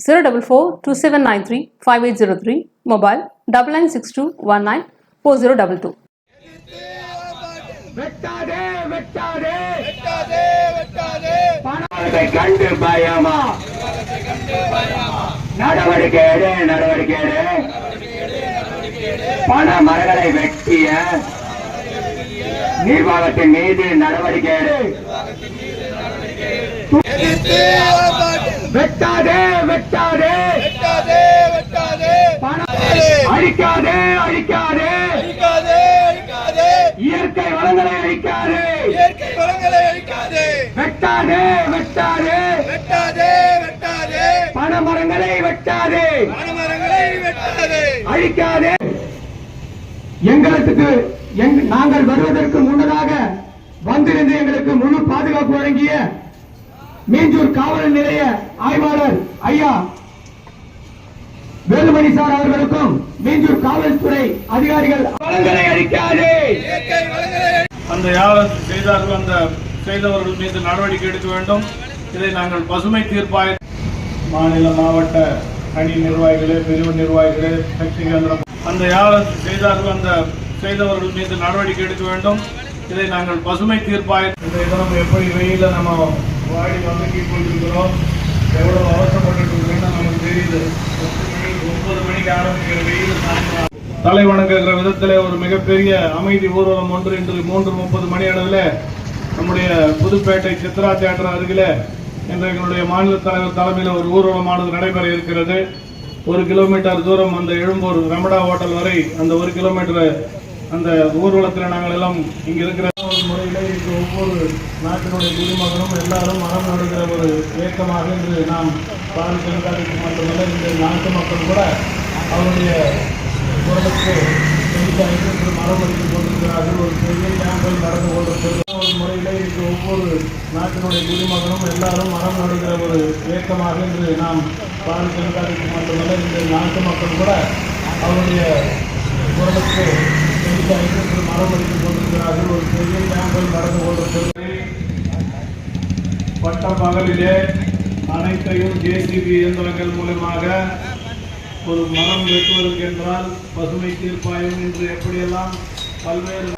zero double four two seven nine three five eight zero three mobile double nine six two one nine four zero double two வெட்டாதே வெட்டாதே வெட்டாதே வெட்டாதே. பணத்தை கண்டு பயமா? நடவடிக்கை எடு நடவடிக்கை எடு. பண மரங்களை வெட்டிய நிர்வாகத்தின் மீது நடவடிக்கை எடு. வெட்டாதே வெட்டாதே. வெட்டாதே வெட்டாதே. அழிக்காதே அழிக்காதே. அழிக்காதே அழிக்காதே. இயற்கை வளங்களை அழிக்காதே. இயற்கை வளங்களை அழிக்காதே. வெட்டாதே வெட்டாதே. வெட்டாதே வெட்டாதே. பண மரங்களை வெட்டாதே. வனமரங்களை வெட்டாதே. அழிக்காதே. எங்களுக்கு எங்- நாங்கள் வருவதற்கு முன்னதாக வந்திருந்து எங்களுக்கு முழு பாதுகாப்பு வழங்கிய மீஞ்சூர் காவல் நிலைய ஆய்வாளர் ஐயா வேலுமணி சார் அவர்களுக்கும் மீஞ்சூர் காவல்துறை அதிகாரிகள் வளங்களை அழிக்காதே அந்த யார் செய்தார்கள் அந்த செய்தவர்கள் மீது நடவடிக்கை எடுக்க வேண்டும். இதை நாங்கள் பசுமை தீர்ப்பாய மாநில மாவட்ட அணி நிர்வாகிகளே பிரிவு நிர்வாகிகளே சக்தி கேந்திரம். அந்த யார் செய்தார்கள் அந்த செய்தவர்கள் மீது நடவடிக்கை எடுக்க வேண்டும். இதை நாங்கள் பசுமை தீர்ப்பாய இந்த தினம் எப்படி வெயில நம்ம வாடி வதங்கிக் கொண்டிருக்கிறோம். எவ்வளவு அவசரப்பட்டு நமக்கு தெரியுது. பத்து மணி ஒன்பது மணிக்கு ஆரம்பிக்கிற வெயில் தலை வணங்குகிற விதத்திலே ஒரு மிகப்பெரிய அமைதி ஊர்வலம் ஒன்று இன்று மூன்று முப்பது மணி அளவில் நம்முடைய புதுப்பேட்டை சித்ரா தியேட்டர் அருகில் இன்று எங்களுடைய மாநில தலைவர் தலைமையில் ஒரு ஊர்வலமானது நடைபெற இருக்கிறது. ஒரு கிலோமீட்டர் தூரம் அந்த எழும்பூர் ரமடா ஹோட்டல் வரை அந்த ஒரு கிலோமீட்டர் அந்த ஊர்வலத்தில் நாங்கள் எல்லாம் இங்க இருக்கிற ஒரு இன்றைக்கு ஒவ்வொரு நாட்டினுடைய குடிமகனும் எல்லாரும் மரம் நடுகிற ஒரு இயக்கமாக இன்று நாம் பாரதிய ஜனதா கட்சி மட்டுமல்ல இந்த நாட்டு மக்கள் கூட அவருடைய குரலுக்கு செவிசாய்த்து இன்று மரம் அடித்துக் கொண்டிருக்கிறார்கள். ஒரு பெரிய கேம்பல் நடந்து கொண்டிருக்கிறது. ஒரு முறையிலே இன்று ஒவ்வொரு நாட்டினுடைய குடிமகனும் எல்லாரும் மரம் நடுகிற ஒரு இயக்கமாக இன்று நாம் பாரதிய ஜனதா கட்சி மட்டுமல்ல இந்த நாட்டு மக்கள் கூட அவருடைய குரலுக்கு செவிசாய்த்து இன்று மரம் அடித்துக் கொண்டிருக்கிறார்கள். ஒரு பெரிய கேம்பல் நடந்து கொண்டிருக்கிறது பட்ட பகலிலே அனைத்தையும் ஜேசிபி இயந்திரங்கள் மூலமாக ஒரு மரம் வெட்டுவதற்கு என்றால் பசுமை தீர்ப்பாயம் என்று எப்படியெல்லாம் பல்வேறு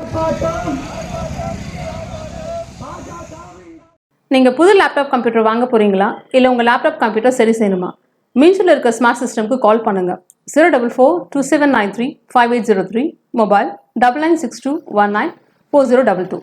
நீங்கள் புது லேப்டாப் கம்ப்யூட்டர் வாங்க போகிறீங்களா இல்லை உங்கள் லேப்டாப் கம்ப்யூட்டர் சரி செய்யணுமா? மீன்ஸில் இருக்க ஸ்மார்ட் சிஸ்டம்க்கு கால் பண்ணுங்கள் zero double four two seven nine three five eight zero three mobile double nine six two one nine four zero double two